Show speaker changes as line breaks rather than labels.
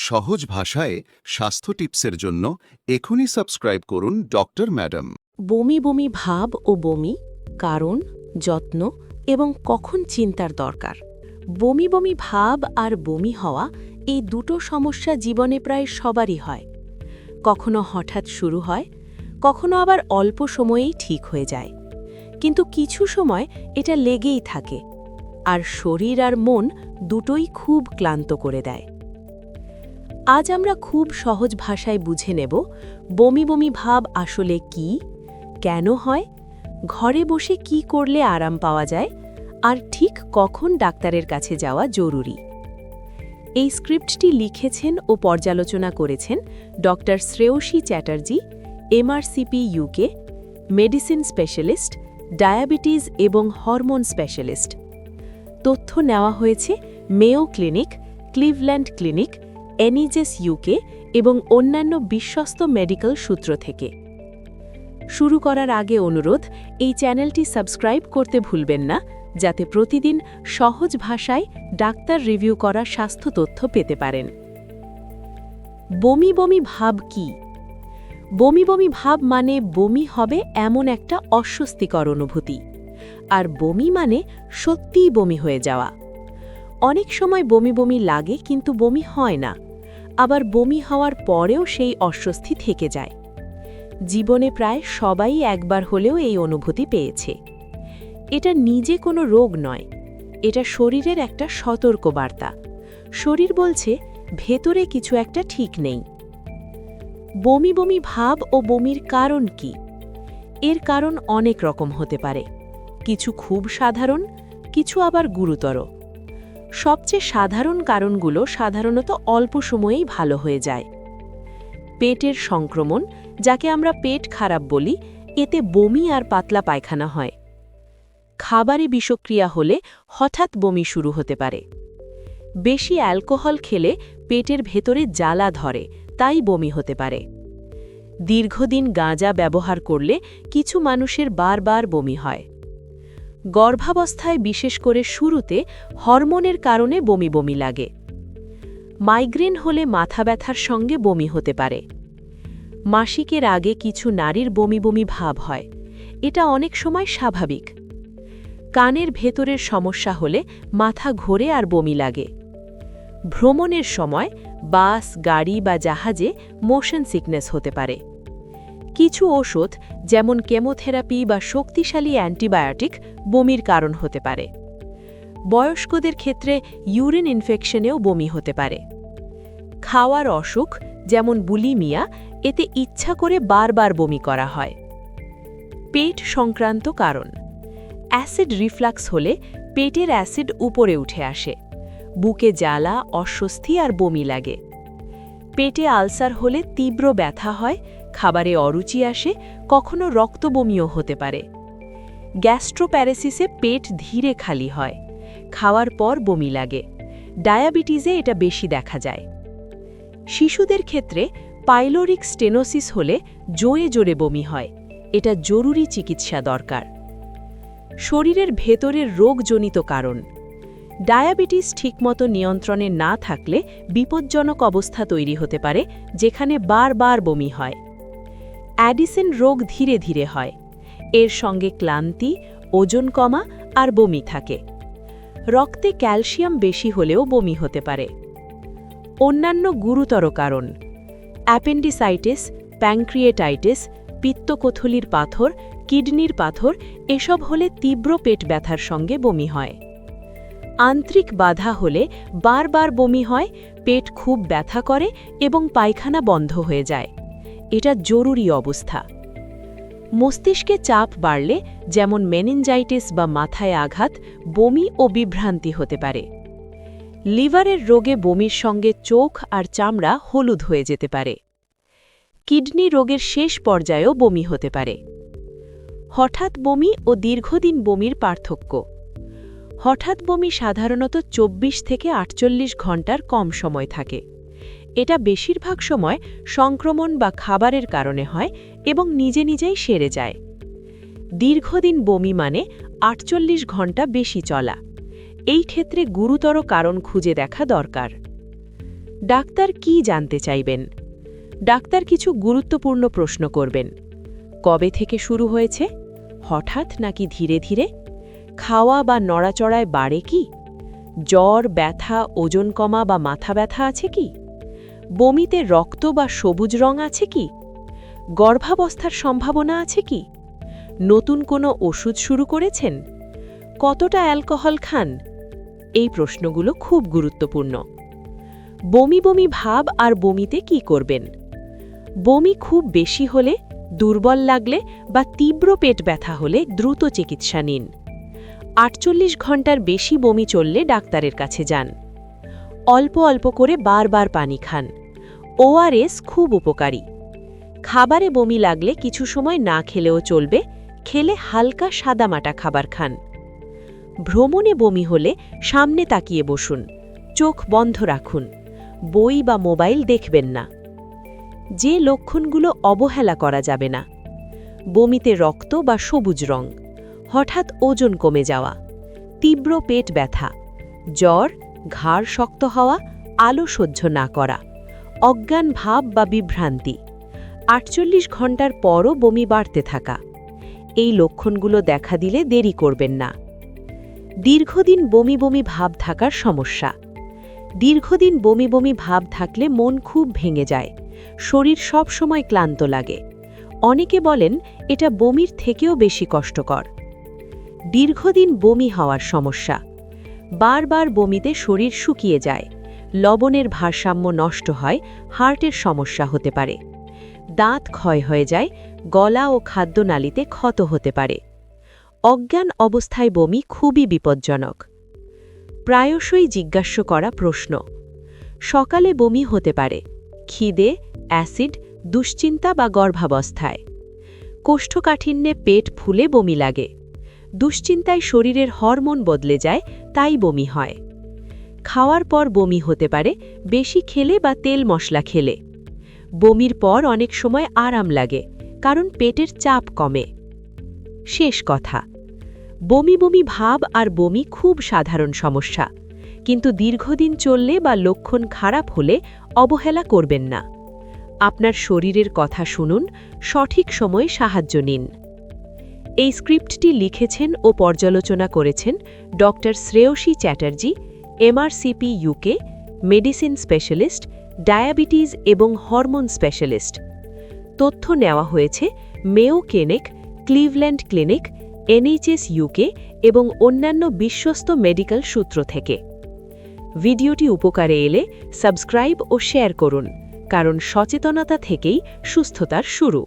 সহজ ভাষায় স্বাস্থ্য টিপসের জন্য এখনই সাবস্ক্রাইব করুন ডক্টর ম্যাডাম।
বমি বমি ভাব ও বমি, কারণ, যত্ন এবং কখন চিন্তার দরকার। বমি বমি ভাব আর বমি হওয়া এই দুটো সমস্যা জীবনে প্রায় সবারই হয়। কখনো হঠাৎ শুরু হয়, কখনো আবার অল্প সময়েই ঠিক হয়ে যায়। কিন্তু কিছু সময় এটা লেগেই থাকে, আর শরীর আর মন দুটোই খুব ক্লান্ত করে দেয়। আজ আমরা খুব সহজ ভাষায় বুঝে নেব, বমি বমি ভাব আসলে কি, কেন হয়, ঘরে বসে কি করলে আরাম পাওয়া যায়, আর ঠিক কখন ডাক্তারের কাছে যাওয়া জরুরি। এই স্ক্রিপ্টটি লিখেছেন ও পর্যালোচনা করেছেন doctor Shreyasi Chatterjee, MRCP UK medicine specialist, diabetes এবং হরমোন স্পেশালিস্ট। তথ্য নেওয়া হয়েছে Mayo Clinic, Cleveland Clinic NHS UK এবং অন্যান্য বিশ্বস্ত মেডিকেল সূত্র থেকে। শুরু করার আগে অনুরোধ, এই চ্যানেলটি সাবস্ক্রাইব করতে ভুলবেন না, যাতে প্রতিদিন সহজ ভাষায় ডাক্তার রিভিউ করা স্বাস্থ্য তথ্য পেতে পারেন। বমি বমি ভাব কি? বমি বমি ভাব মানে বমি হবে এমন একটা অস্বস্তিকর অনুভূতি, আর বমি মানে সত্যিই বমি হয়ে যাওয়া। অনেক সময় বমি বমি লাগে কিন্তু বমি হয় না। আবার বমি হওয়ার পরেও সেই অস্বস্তি থেকে যায়। জীবনে প্রায় সবাই একবার হলেও এই অনুভূতি পেয়েছে। এটা নিজে কোনো রোগ নয়, এটা শরীরের একটা সতর্ক বার্তা শরীর বলছে, ভেতরে কিছু একটা ঠিক নেই। বমি বমি ভাব ও বমির কারণ কি? এর কারণ অনেক রকম হতে পারে। কিছু খুব সাধারণ, কিছু আবার গুরুতর। সবচেয়ে সাধারণ কারণগুলো সাধারণত অল্প সময়েই ভালো হয়ে যায়। পেটের সংক্রমণ, যাকে আমরা পেট খারাপ বলি, এতে বমি আর পাতলা পায়খানা হয়। খাবারে বিষক্রিয়া হলে হঠাৎ বমি শুরু হতে পারে। বেশি অ্যালকোহল খেলে পেটের ভেতরে জ্বালা ধরে, তাই বমি হতে পারে। দীর্ঘদিন গাঁজা ব্যবহার করলে কিছু মানুষের বারবার বমি হয়। গর্ভাবস্থায় বিশেষ করে শুরুতে হরমোনের কারণে বমি বমি লাগে। মাইগ্রেন হলে মাথা ব্যথার সঙ্গে বমি হতে পারে। মাসিকের আগে কিছু নারীর বমি বমি ভাব হয়। এটা অনেক সময় স্বাভাবিক। কানের ভেতরের সমস্যা হলে মাথা ঘোরে আর বমি লাগে। ভ্রমণের সময় বাস, গাড়ি বা জাহাজে মোশন সিকনেস হতে পারে। কিছু ওষুধ, যেমন কেমোথেরাপি বা শক্তিশালী অ্যান্টিবায়োটিক, বমির কারণ হতে পারে। বয়স্কদের ক্ষেত্রে ইউরিন ইনফেকশনেও বমি হতে পারে। খাওয়ার অসুখ, যেমন বুলিমিয়া, এতে ইচ্ছা করে বারবার বমি করা হয়। পেট সংক্রান্ত কারণ। অ্যাসিড রিফ্লাক্স হলে পেটের অ্যাসিড উপরে উঠে আসে। বুকে জ্বালা, অস্বস্তি আর বমি লাগে। পেটে আলসার হলে তীব্র ব্যথা হয় খাবারে অরুচি আসে, কখনো রক্তবমিও হতে পারে। গ্যাস্ট্রোপ্যারেসিসে পেট ধীরে খালি হয়। খাওয়ার পর বমি লাগে। ডায়াবেটিসে এটা বেশি দেখা যায়। শিশুদের ক্ষেত্রে পাইলোরিক স্টেনোসিস হলে জোরে জোরে বমি হয়। এটা জরুরি চিকিৎসা দরকার। শরীরের ভেতরের রোগজনিত কারণ। ডায়াবেটিস ঠিকমতো নিয়ন্ত্রণে না থাকলে বিপজ্জনক অবস্থা তৈরি হতে পারে, যেখানে বারবার বমি হয়। অ্যাডিসেন রোগ ধীরে ধীরে হয়। এর সঙ্গে ক্লান্তি, ওজন কমা আর বমি থাকে। রক্তে ক্যালসিয়াম বেশি হলেও বমি হতে পারে। অন্যান্য গুরুতর কারণ, অ্যাপেন্ডিসাইটিস প্যাংক্রিয়েটাইটিস পিত্তকথলির পাথর, কিডনির পাথর, এসব হলে তীব্র পেট ব্যথার সঙ্গে বমি হয়। আন্ত্রিক বাধা হলে বারবার বমি হয়, পেট খুব ব্যথা করে এবং পায়খানা বন্ধ হয়ে যায়। এটা জরুরি অবস্থা। মস্তিষ্কে চাপ বাড়লে যেমন মেনিনজাইটিস বা মাথায় আঘাত, বমি ও বিভ্রান্তি হতে পারে। লিভারের রোগে বমির সঙ্গে চোখ আর চামড়া হলুদ হয়ে যেতে পারে। কিডনি রোগের শেষ পর্যায়েও বমি হতে পারে। হঠাৎ বমি ও দীর্ঘদিন বমির পার্থক্য। হঠাৎ বমি সাধারণত ২৪ থেকে আটচল্লিশ ঘণ্টার কম সময় থাকে। এটা বেশিরভাগ সময় সংক্রমণ বা খাবারের কারণে হয় এবং নিজে নিজেই সেরে যায়। দীর্ঘদিন বমি মানে আটচল্লিশ ঘণ্টা বেশি চলা। এই ক্ষেত্রে গুরুতর কারণ খুঁজে দেখা দরকার। ডাক্তার কি জানতে চাইবেন? ডাক্তার কিছু গুরুত্বপূর্ণ প্রশ্ন করবেন। কবে থেকে শুরু হয়েছে? হঠাৎ নাকি ধীরে ধীরে? খাওয়া বা নড়াচড়ায় বাড়ে কি? জ্বর, ব্যথা, ওজন কমা বা মাথা ব্যথা আছে কি? বমিতে রক্ত বা সবুজ রং আছে কি? গর্ভাবস্থার সম্ভাবনা আছে কি? নতুন কোনো ওষুধ শুরু করেছেন? কতটা অ্যালকোহল খান? এই প্রশ্নগুলো খুব গুরুত্বপূর্ণ। বমি বমি ভাব আর বমিতে কি করবেন? বমি খুব বেশি হলে, দুর্বল লাগলে বা তীব্র পেট ব্যথা হলে দ্রুত চিকিৎসা নিন। আটচল্লিশ ঘণ্টার বেশি বমি চললে ডাক্তারের কাছে যান। অল্প অল্প করে বারবার পানি খান। ওআরএস খুব উপকারী। খাবারে বমি লাগলে কিছু সময় না খেলেও চলবে, খেলে হালকা সাদামাটা খাবার খান। ভ্রমণে বমি হলে সামনে তাকিয়ে বসুন, চোখ বন্ধ রাখুন, বই বা মোবাইল দেখবেন না। যে লক্ষণগুলো অবহেলা করা যাবে না। বমিতে রক্ত বা সবুজ রং, হঠাৎ ওজন কমে যাওয়া, তীব্র পেট ব্যথা, জ্বর, ঘাড় শক্ত হওয়া, আলো সহ্য না করা। অজ্ঞান ভাব বা বিভ্রান্তি। আটচল্লিশ ঘণ্টার পরও বমি বাড়তে থাকা। এই লক্ষণগুলো দেখা দিলে দেরি করবেন না। দীর্ঘদিন বমি বমি ভাব থাকার সমস্যা। দীর্ঘদিন বমি বমি ভাব থাকলে মন খুব ভেঙে যায়। শরীর সব সময় ক্লান্ত লাগে। অনেকে বলেন, এটা বমির থেকেও বেশি কষ্টকর। দীর্ঘদিন বমি হওয়ার সমস্যা। বারবার বমিতে শরীর শুকিয়ে যায়। লবণের ভারসাম্য নষ্ট হয়, হার্টের সমস্যা হতে পারে। দাঁত ক্ষয় হয়ে যায়, গলা ও খাদ্যনালীতে ক্ষত হতে পারে। অজ্ঞান অবস্থায় বমি খুবই বিপজ্জনক। প্রায়শই জিজ্ঞাস্য করা প্রশ্ন। সকালে বমি হতে পারে, খিদে, অ্যাসিড, দুশ্চিন্তা বা গর্ভাবস্থায়। কোষ্ঠকাঠিন্যে পেট ফুলে বমি লাগে। দুশ্চিন্তায় শরীরের হরমোন বদলে যায়, তাই বমি হয়। খাওয়ার পর বমি হতে পারে, বেশি খেলে বা তেল মশলা খেলে। বমির পর অনেক সময় আরাম লাগে, কারণ পেটের চাপ কমে। শেষ কথা, বমি বমি ভাব আর বমি খুব সাধারণ সমস্যা, কিন্তু দীর্ঘদিন চললে বা লক্ষণ খারাপ হলে অবহেলা করবেন না। আপনার শরীরের কথা শুনুন, সঠিক সময়ে সাহায্য নিন। এই স্ক্রিপ্টটি লিখেছেন ও পর্যালোচনা করেছেন doctor Shreyasi Chatterjee MRCP UK medicine specialist diabetes এবং হরমোন স্পেশালিস্ট তথ্য নেওয়া হয়েছে মেও কেনেক ক্লিভল্যান্ড ক্লিনিক এনএইচএস ইউকে এবং অন্যান্য বিশ্বস্ত মেডিকেল সূত্র থেকে। ভিডিওটি উপকারে এলে সাবস্ক্রাইব ও শেয়ার করুন, কারণ সচেতনতা থেকেই সুস্থতার শুরু।